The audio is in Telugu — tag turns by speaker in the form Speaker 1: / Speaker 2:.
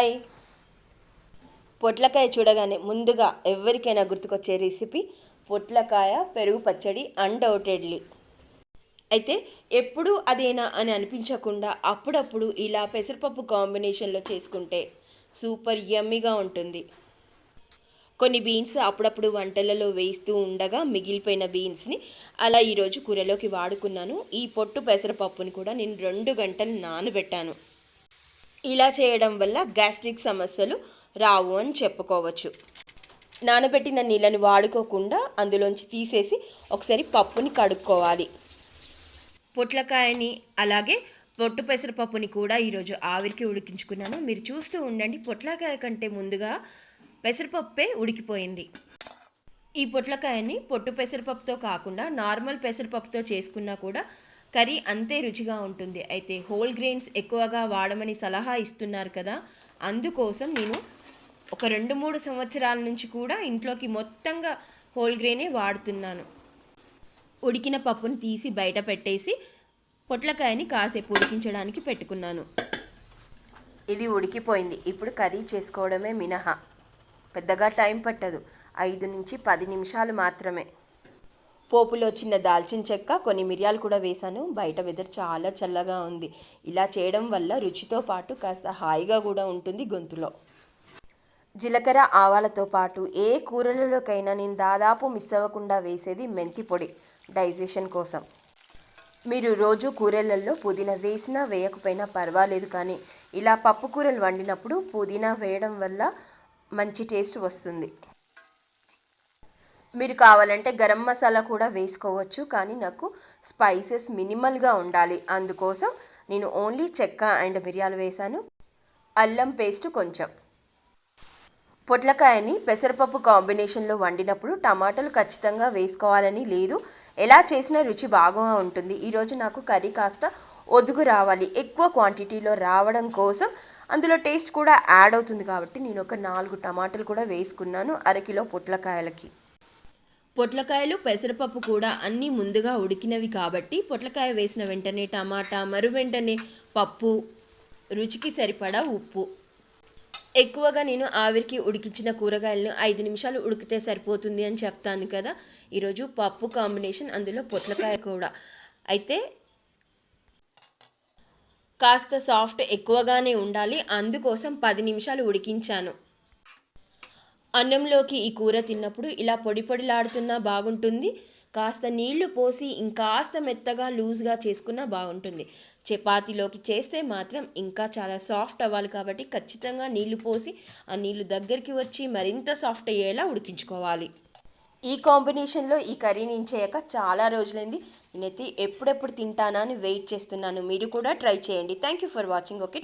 Speaker 1: బాయ్ పొట్లకాయ చూడగానే ముందుగా ఎవరికైనా గుర్తుకొచ్చే రెసిపీ పొట్లకాయ పెరుగు పచ్చడి అన్డౌటెడ్లీ అయితే ఎప్పుడు అదేనా అని అనిపించకుండా అప్పుడప్పుడు ఇలా పెసరపప్పు కాంబినేషన్లో చేసుకుంటే సూపర్ యమ్మీగా ఉంటుంది. కొన్ని బీన్స్ అప్పుడప్పుడు వంటలలో వేస్తూ ఉండగా మిగిలిపోయిన బీన్స్ని అలా ఈరోజు కూరలోకి వాడుకున్నాను. ఈ పొట్టు పెసరపప్పుని కూడా నేను రెండు గంటలు నానబెట్టాను. ఇలా చేయడం వల్ల గ్యాస్ట్రిక్ సమస్యలు రావు అని చెప్పుకోవచ్చు. నానబెట్టిన నీళ్ళని వాడుకోకుండా అందులోంచి తీసేసి ఒకసారి పప్పుని కడుక్కోవాలి. పొట్లకాయని అలాగే పొట్టు పెసరపప్పుని కూడా ఈరోజు ఆవిరికి ఉడికించుకున్నాను. మీరు చూస్తూ ఉండండి పొట్లకాయ కంటే ముందుగా పెసరపప్పే ఉడికిపోయింది. ఈ పొట్లకాయని పొట్టు పెసరపప్పుతో కాకుండా నార్మల్ పెసరపప్పుతో చేసుకున్నా కూడా కర్రీ అంతే రుచిగా ఉంటుంది. అయితే హోల్ గ్రెయిన్స్ ఎక్కువగా వాడమని సలహా ఇస్తున్నారు కదా అందుకోసం నేను ఒక రెండు మూడు సంవత్సరాల నుంచి కూడా ఇంట్లోకి మొత్తంగా హోల్ గ్రెయినే వాడుతున్నాను. ఉడికిన పప్పుని తీసి బయట పెట్టేసి పొట్లకాయని కాసేపు ఉడికించడానికి పెట్టుకున్నాను. ఇది ఉడికిపోయింది. ఇప్పుడు కర్రీ చేసుకోవడమే మినహా. పెద్దగా టైం పట్టదు. ఐదు నుంచి పది నిమిషాలు మాత్రమే. పోపులో చిన్న దాల్చిన చెక్క కొన్ని మిరియాలు కూడా వేశాను. బయట వెదర్ చాలా చల్లగా ఉంది. ఇలా చేయడం వల్ల రుచితో పాటు కాస్త హాయిగా కూడా ఉంటుంది గొంతులో. జీలకర్ర ఆవాలతో పాటు ఏ కూరలలోకైనా నేను దాదాపు మిస్ అవ్వకుండా వేసేది మెంతి పొడి డైజెషన్ కోసం. మీరు రోజు కూరలలో పుదీనా వేసినా వేయకపోయినా పర్వాలేదు కానీ ఇలా పప్పు కూరలు వండినప్పుడు పుదీనా వేయడం వల్ల మంచి టేస్ట్ వస్తుంది. మీరు కావాలంటే గరం మసాలా కూడా వేసుకోవచ్చు కానీ నాకు స్పైసెస్ మినిమల్గా ఉండాలి. అందుకోసం నేను ఓన్లీ చెక్క అండ్ మిరియాలు వేశాను. అల్లం పేస్ట్ కొంచెం. పొట్లకాయని పెసరపప్పు కాంబినేషన్లో వండినప్పుడు టమాటాలు ఖచ్చితంగా వేసుకోవాలని లేదు. ఎలా చేసినా రుచి బాగా ఉంటుంది. ఈరోజు నాకు కర్రీ కాస్త ఒదుగు రావాలి. ఎక్కువ క్వాంటిటీలో రావడం కోసం అందులో టేస్ట్ కూడా యాడ్ అవుతుంది కాబట్టి నేను ఒక నాలుగు టమాటాలు కూడా వేసుకున్నాను అరకిలో పొట్లకాయలకి. పొట్లకాయలు పెసరపప్పు కూడా అన్నీ ముందుగా ఉడికినవి కాబట్టి పొట్లకాయ వేసిన వెంటనే టమాటా మరు వెంటనే పప్పు రుచికి సరిపడా ఉప్పు. ఎక్కువగా నేను ఆవిరికి ఉడికించిన కూరగాయలను ఐదు నిమిషాలు ఉడికితే సరిపోతుంది అని చెప్తాను కదా. ఈరోజు పప్పు కాంబినేషన్ అందులో పొట్లకాయ కూడా. అయితే కాస్త సాఫ్ట్ ఎక్కువగానే ఉండాలి. అందుకోసం పది నిమిషాలు ఉడికించాను. అన్నంలోకి ఈ కూర తిన్నప్పుడు ఇలా పొడి పొడిలాడుతున్నా బాగుంటుంది. కాస్త నీళ్ళు పోసి ఇంకాస్త మెత్తగా లూజ్గా చేసుకున్నా బాగుంటుంది. చపాతీలోకి చేస్తే మాత్రం ఇంకా చాలా సాఫ్ట్ అవ్వాలి కాబట్టి ఖచ్చితంగా నీళ్ళు పోసి ఆ నీళ్ళు దగ్గరికి వచ్చి మరింత సాఫ్ట్ అయ్యేలా ఉడికించుకోవాలి. ఈ కాంబినేషన్లో ఈ కర్రీ నేను చేయక చాలా రోజులైంది. నేనైతే ఎప్పుడెప్పుడు తింటానా అని వెయిట్ చేస్తున్నాను. మీరు కూడా ట్రై చేయండి. Thank you for watching. Okay?